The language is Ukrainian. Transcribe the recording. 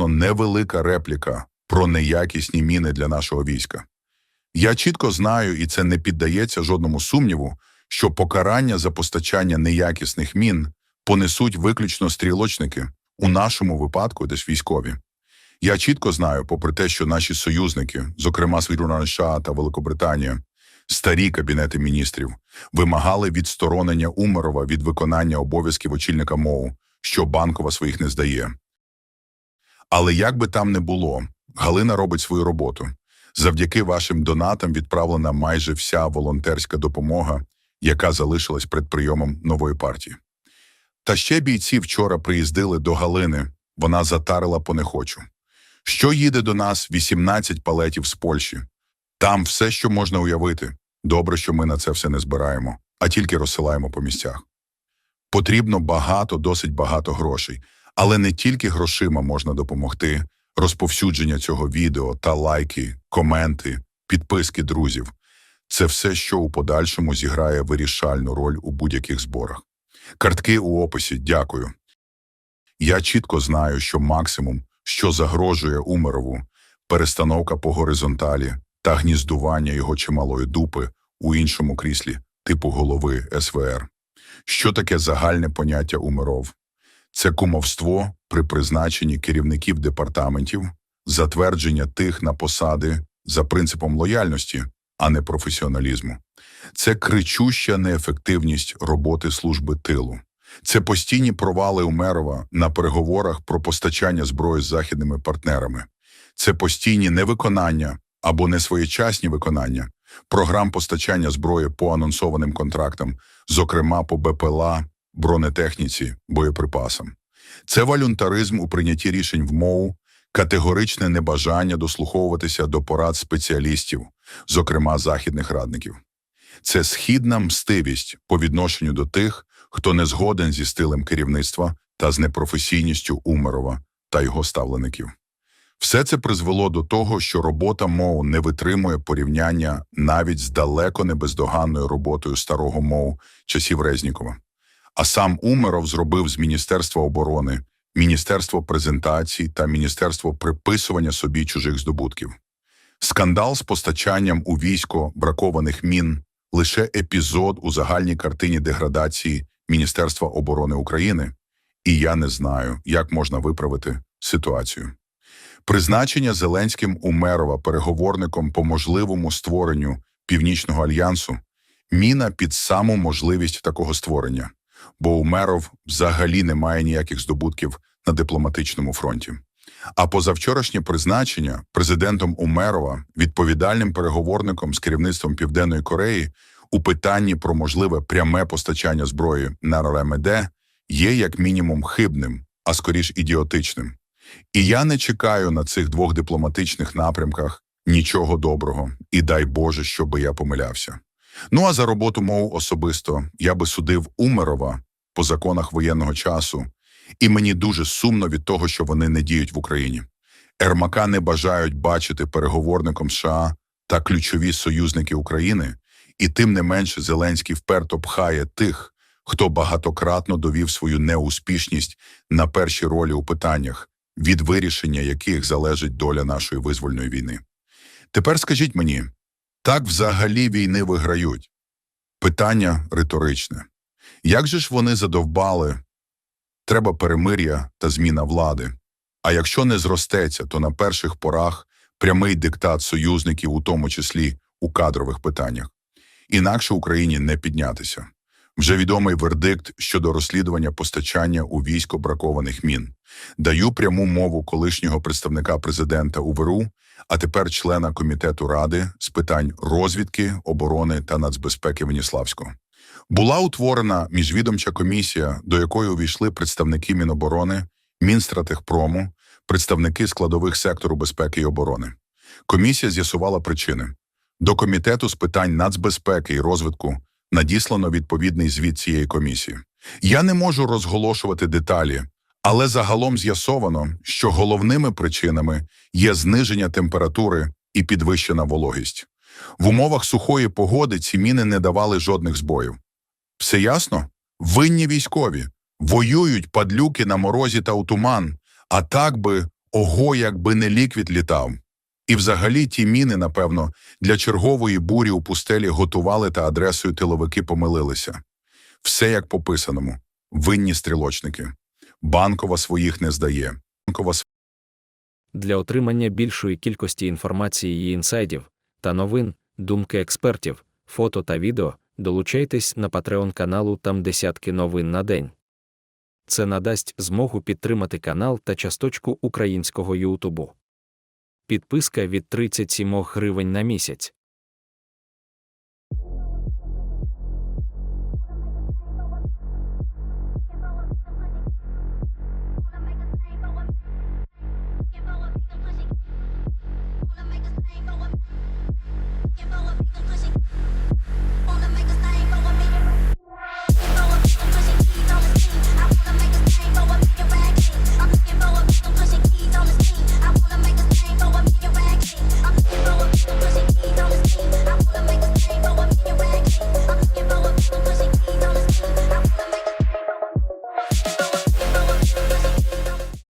відносно невелика репліка про неякісні міни для нашого війська. Я чітко знаю, і це не піддається жодному сумніву, що покарання за постачання неякісних мін понесуть виключно стрілочники, у нашому випадку десь військові. Я чітко знаю, попри те, що наші союзники, зокрема Світлана США та Великобританія, старі кабінети міністрів, вимагали відсторонення Умерова від виконання обов'язків очільника МОУ, що банкова своїх не здає. Але як би там не було, Галина робить свою роботу. Завдяки вашим донатам відправлена майже вся волонтерська допомога, яка залишилась перед прийомом нової партії. Та ще бійці вчора приїздили до Галини, вона затарила по не хочу. Що їде до нас 18 палетів з Польщі? Там все, що можна уявити. Добре, що ми на це все не збираємо, а тільки розсилаємо по місцях. Потрібно багато, досить багато грошей, але не тільки грошима можна допомогти. Розповсюдження цього відео та лайки, коменти, підписки друзів це все, що у подальшому зіграє вирішальну роль у будь-яких зборах. Картки у описі, дякую. Я чітко знаю, що максимум, що загрожує Умерову, перестановка по горизонталі та гніздування його чималої дупи у іншому кріслі, типу голови СВР. Що таке загальне поняття Умеров? Це кумовство при призначенні керівників департаментів, затвердження тих на посади за принципом лояльності, а не професіоналізму. Це кричуща неефективність роботи служби тилу. Це постійні провали Умерова на переговорах про постачання зброї з західними партнерами. Це постійні невиконання або несвоєчасні виконання програм постачання зброї по анонсованим контрактам, зокрема по БПЛА, бронетехніці, боєприпасам. Це волюнтаризм у прийнятті рішень в МОУ, категоричне небажання дослуховуватися до порад спеціалістів, зокрема західних радників. Це східна мстивість по відношенню до тих, хто не згоден зі стилем керівництва та з непрофесійністю Умерова та його ставлеників. Все це призвело до того, що робота МОУ не витримує порівняння навіть з далеко не бездоганною роботою старого МОУ часів Резнікова. А сам Умеров зробив з Міністерства оборони, Міністерство презентацій та Міністерство приписування собі чужих здобутків. Скандал з постачанням у військо бракованих мін лише епізод у загальній картині деградації Міністерства оборони України, і я не знаю, як можна виправити ситуацію. Призначення Зеленським Умерова переговорником по можливому створенню Північного альянсу міна під саму можливість такого створення, бо Умеров взагалі не має ніяких здобутків на дипломатичному фронті. А позавчорашнє призначення президентом Умерова відповідальним переговорником з керівництвом Південної Кореї у питанні про можливе пряме постачання зброї на РМД є як мінімум хибним, а скоріш ідіотичним. І я не чекаю на цих двох дипломатичних напрямках нічого доброго, і дай Боже, щоби я помилявся. Ну а за роботу мов особисто я би судив Умерова по законах воєнного часу, і мені дуже сумно від того, що вони не діють в Україні. Ермака не бажають бачити переговорником США та ключові союзники України, і тим не менше Зеленський вперто пхає тих, хто багатократно довів свою неуспішність на перші ролі у питаннях, від вирішення яких залежить доля нашої визвольної війни. Тепер скажіть мені, так взагалі війни виграють? Питання риторичне. Як же ж вони задовбали? Треба перемир'я та зміна влади. А якщо не зростеться, то на перших порах прямий диктат союзників, у тому числі у кадрових питаннях. Інакше Україні не піднятися. Вже відомий вердикт щодо розслідування постачання у військо бракованих мін. Даю пряму мову колишнього представника президента УВРУ, а тепер члена комітету ради з питань розвідки, оборони та нацбезпеки Веніславського. Була утворена міжвідомча комісія, до якої увійшли представники Міноборони, Мінстратегпрому, представники складових сектору безпеки і оборони. Комісія з'ясувала причини. До комітету з питань нацбезпеки і розвитку надіслано відповідний звіт цієї комісії. Я не можу розголошувати деталі, але загалом з'ясовано, що головними причинами є зниження температури і підвищена вологість. В умовах сухої погоди ці міни не давали жодних збоїв. Все ясно? Винні військові воюють падлюки на морозі та у туман, а так би Ого, якби не ліквід літав. І взагалі ті міни, напевно, для чергової бурі у пустелі готували та адресою тиловики помилилися. Все як по писаному. Винні стрілочники. Банкова своїх не здає. Банкова Для отримання більшої кількості інформації і інсайдів та новин, думки експертів, фото та відео, долучайтесь на Patreon каналу там десятки новин на день. Це надасть змогу підтримати канал та часточку українського Ютубу. Підписка від 37 гривень на місяць.